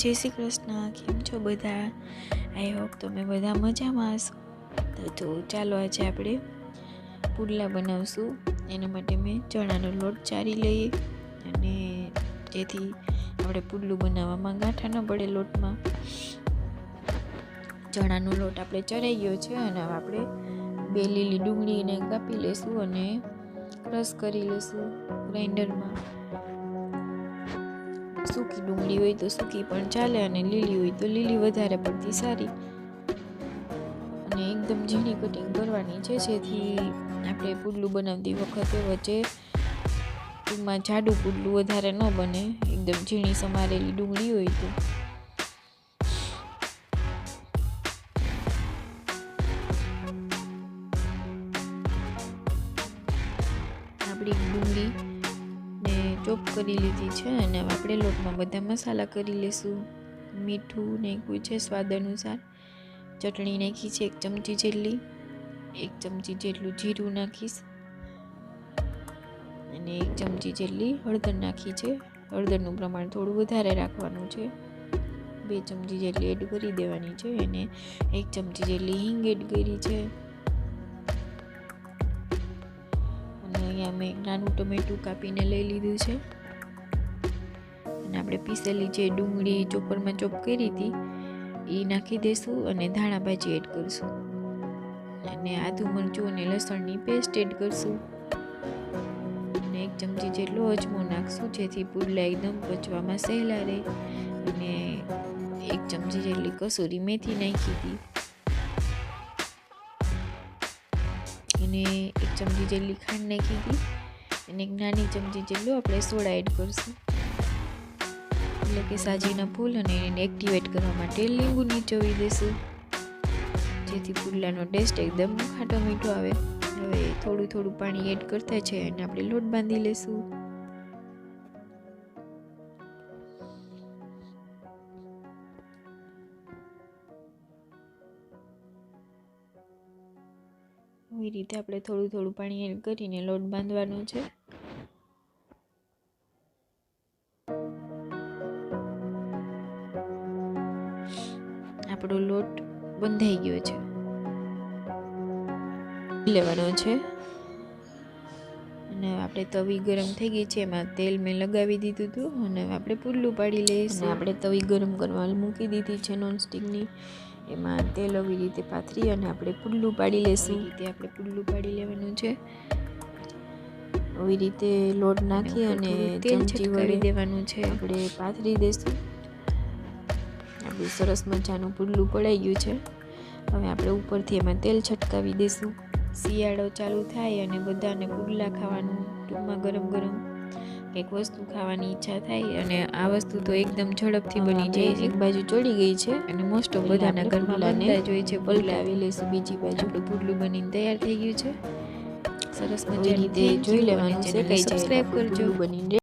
જય શ્રી કૃષ્ણ, કેમ છો બધા? આઈ હોપ તમે બધા મજામાં હશો. તો જો, ચાલો આજે આપણે પુડલા બનાવશું. એના માટે મેં ચણાનો લોટ ચારી લઈએ અને જેથી આપણે પુડલું બનાવવામાં ગાંઠા ન પડે લોટમાં. ચણાનો લોટ આપણે ચરાઈ ગયો છે અને આપણે બે લીલી ડુંગળીને કાપી લઈશું અને ક્રશ કરી લઈશું ગ્રાઇન્ડરમાં. સૂકી ડુંગળી હોય તો સૂકી પણ ચાલે અને લીલી હોય તો લીલી વધારે પડતી સારી. અને એકદમ ઝીણી કટિંગ કરવાની છે, જેથી આપણે પુડલું બનાવતી વખતે વચ્ચે ટૂંકમાં જાડું પુડલું વધારે ન બને, એકદમ ઝીણી સમારેલી ડુંગળી હોય તો. આપણી ડુંગળી ચોપ કરી લીધી છે અને આપણે લોટમાં બધા મસાલા કરી લઈશું મીઠું નાખ્યું છે સ્વાદ અનુસાર. ચટણી નાખી છે એક ચમચી જેટલી. એક ચમચી જેટલું જીરું નાખીશ. અને એક ચમચી જેટલી હળદર નાખી છે. હળદરનું પ્રમાણ થોડું વધારે રાખવાનું છે. બે ચમચી જેટલી એડ કરી દેવાની છે અને એક ચમચી જેટલી હિંગ એડ કરી છે. અહીંયા મેં નાનું ટમેટું કાપીને લઈ લીધું છે. અને આપણે પીસેલી જે ડુંગળી ચોપરમાં ચોપ કરી હતી, એ નાખી દઈશું અને ધાણા ભાજી એડ કરીશું. અને આદુ મરચું અને લસણની પેસ્ટ એડ કરીશું. અને એક ચમચી જેટલો અજમો નાખશું, જેથી પુડલા એકદમ પચવામાં સહેલા રહે. અને એક ચમચી જેટલી કસૂરી મેથી નાખી હતી. અને એક ચમચી જેટલી ખાંડ નાખી હતી અને એક નાની ચમચી જેટલું આપણે સોડા એડ કરીશું. એટલે કે સાજીના ફૂલ અને એને એક્ટિવેટ કરવા માટે લીંબુ નીચોવી દઈશું જેથી પુડલાનો ટેસ્ટ એકદમ ખાટો મીઠો આવે. હવે થોડું થોડું પાણી એડ કરતા છે અને આપણે લોટ બાંધી લેશું. આવી રીતે આપણે થોડું થોડું પાણી એડ કરીને લોટ બાંધવાનો છે. આપણો લોટ બંધાઈ ગયો છે. લેવાનો છે. અને આપણે તવી ગરમ થઈ ગઈ છે, એમાં તેલ મેં લગાવી દીધું હતું. અને આપણે પુલ્લું પાડી લઈશું. આપણે તવી ગરમ કરવા મૂકી દીધી છે, નોનસ્ટિકની. એમાં તેલ આવી રીતે પાથરી અને આપણે પુડલું પાડી લેશું. રીતે આપણે પુડલું પાડી લેવાનું છે. આવી રીતે લોટ નાખી અને તેલ છટકાવી દેવાનું છે. આપણે પાથરી દઈશું આપણું સરસ મજાનું પુડલું પડાઈ ગયું છે. હવે આપણે ઉપરથી એમાં તેલ છટકાવી દઈશું શિયાળો ચાલુ થાય અને બધાને પુડલા ખાવાનું ટૂંકમાં ગરમ ગરમ કંઈક વસ્તુ ખાવાની ઈચ્છા થાય અને આ વસ્તુ તો એકદમ ઝડપથી બની જાય એક બાજુ ચડી ગઈ છે અને મોસ્ટ ઓફ બધાના ઘરમાં બનતા જ હોય છે. પલટાવી લઈશું બીજી બાજુ પુડલું બનીને તૈયાર થઈ ગયું છે. સરસ મજાની રીતે જોઈ લેવાનું છે કઈ સબસ્ક્રાઈબ કરજો. બનીને